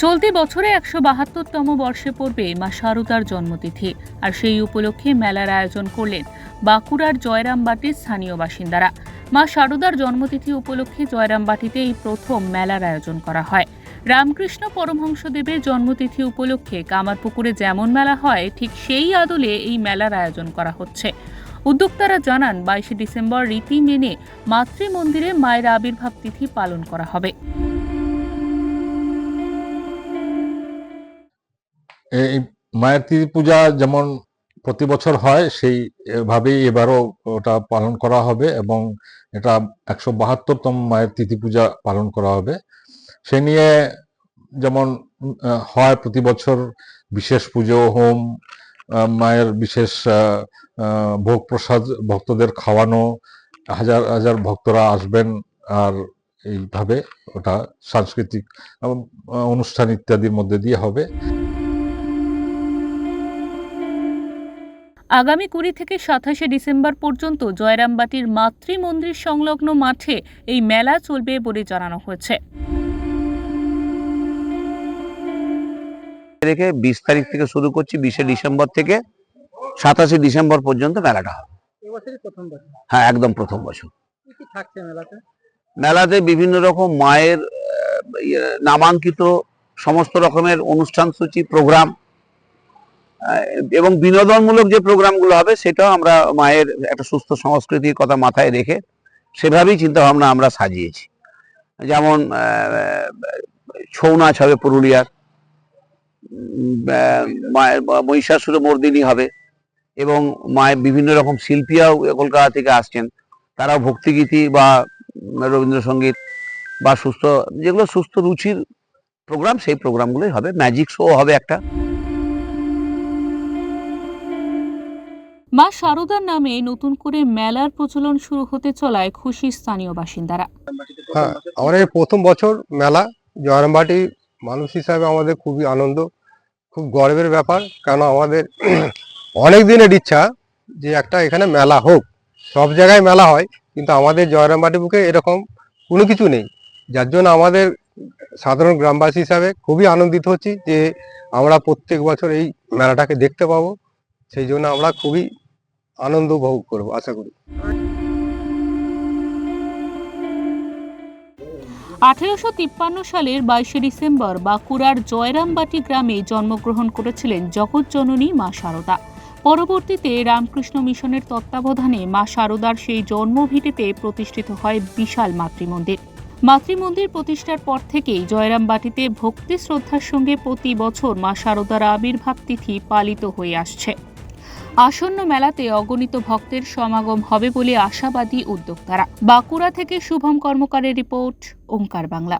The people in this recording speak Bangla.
চলতি বছরে একশো বাহাত্তরতম বর্ষে পড়বে মা শারদার জন্মতিথি, আর সেই উপলক্ষে মেলার আয়োজন করলেন বাঁকুড়ার জয়রামবাটির স্থানীয় বাসিন্দারা। মা শারদার জন্মতিথি উপলক্ষে জয়রামবাটিতে এই প্রথম মেলার আয়োজন করা হয়। রামকৃষ্ণ পরমহংসদেবের জন্মতিথি উপলক্ষে কামারপুকুরে যেমন মেলা হয়, ঠিক সেই আদলে এই মেলার আয়োজন করা হচ্ছে। উদ্যোক্তারা জানান, বাইশে ডিসেম্বর রীতি মেনে মাতৃ মন্দিরে মায়ের আবির্ভাব তিথি পালন করা হবে। এই মায়ের তিথি পূজা যেমন প্রতি বছর হয় সেই ভাবেই এবারও ওটা পালন করা হবে এবং এটা একশো বাহাত্তরতম মায়ের তিথি পূজা পালন করা হবে। সে নিয়ে যেমন হয় প্রতি বছর বিশেষ পুজো, হোম মায়ের বিশেষ ভোগ প্রসাদ ভক্তদের খাওয়ানো, হাজার হাজার ভক্তরা আসবেন আর এইভাবে ওটা সাংস্কৃতিক অনুষ্ঠান ইত্যাদির মধ্যে দিয়ে হবে। আগামী কুড়ি থেকে সাতাশে ডিসেম্বর পর্যন্ত জয়রামবাটির মাতৃমন্দির সংলগ্ন মাঠে এই মেলা চলবে বলে জানানো হয়েছে। রেখে বিশ তারিখ থেকে শুরু করছি বিশে ডিসেম্বর থেকে সাতাশে ডিসেম্বর পর্যন্ত মেলাটা হবে হ্যাঁ একদম প্রথম বছর। মেলাতে? বিভিন্ন রকম মায়ের ইয়ে, নামাঙ্কিত সমস্ত রকমের অনুষ্ঠান সূচি প্রোগ্রাম এবং বিনোদনমূলক যে প্রোগ্রামগুলো হবে সেটাও আমরা মায়ের একটা সুস্থ সংস্কৃতির কথা মাথায় রেখে সেভাবেই চিন্তা ভাবনা আমরা সাজিয়েছি। যেমন ছৌ নাচ হবে পুরুলিয়ার মহিষাসুর মর্দিনী হবে এবং মায়ের বিভিন্ন রকম শিল্পীরাও কলকাতা থেকে আসছেন। তারাও ভক্তিগীতি বা রবীন্দ্রসঙ্গীত বা সুস্থ যেগুলো সুস্থ রুচির প্রোগ্রাম সেই প্রোগ্রামগুলোই হবে। ম্যাজিক শো হবে একটা। মা শারদার নামে নতুন করে মেলার প্রচলন শুরু হতে চলায় খুশি স্থানীয় বাসিন্দারা। হ্যাঁ আমাদের এই প্রথম বছর মেলা জয়রামবাটি মানুষ হিসাবে আমাদের খুবই আনন্দ। খুব গর্বের ব্যাপার, কেন আমাদের অনেক দিনের ইচ্ছা যে একটা এখানে মেলা হোক। সব জায়গায় মেলা হয়, কিন্তু আমাদের জয়রামবাটি বুকে এরকম কোনো কিছু নেই। যার জন্য আমাদের সাধারণ গ্রামবাসী হিসাবে খুবই আনন্দিত হচ্ছি যে আমরা প্রত্যেক বছর এই মেলাটাকে দেখতে পাবো। সেই জন্য আমরা খুবই আনন্দ উপভোগ করব, আশা করি। আঠেরোশো তিপ্পান্ন সালের বাইশে ডিসেম্বর বাঁকুড়ার জয়রামবাটি গ্রামে জন্মগ্রহণ করেছিলেন জগৎজননী মা শারদা পরবর্তীতে রামকৃষ্ণ মিশনের তত্ত্বাবধানে মা শারদার সেই জন্মভিটেতে প্রতিষ্ঠিত হয় বিশাল মাতৃমন্দির। মাতৃমন্দির প্রতিষ্ঠার পর থেকেই জয়রামবাটিতে ভক্তি শ্রদ্ধার সঙ্গে প্রতি বছর মা শারদার আবির্ভাব তিথি পালিত হয়ে আসছে। আসন্ন মেলাতে অগণিত ভক্তের সমাগম হবে বলে আশাবাদী উদ্যোক্তারা। বাঁকুড়া থেকে শুভম কর্মকারের রিপোর্ট, ওঙ্কার বাংলা।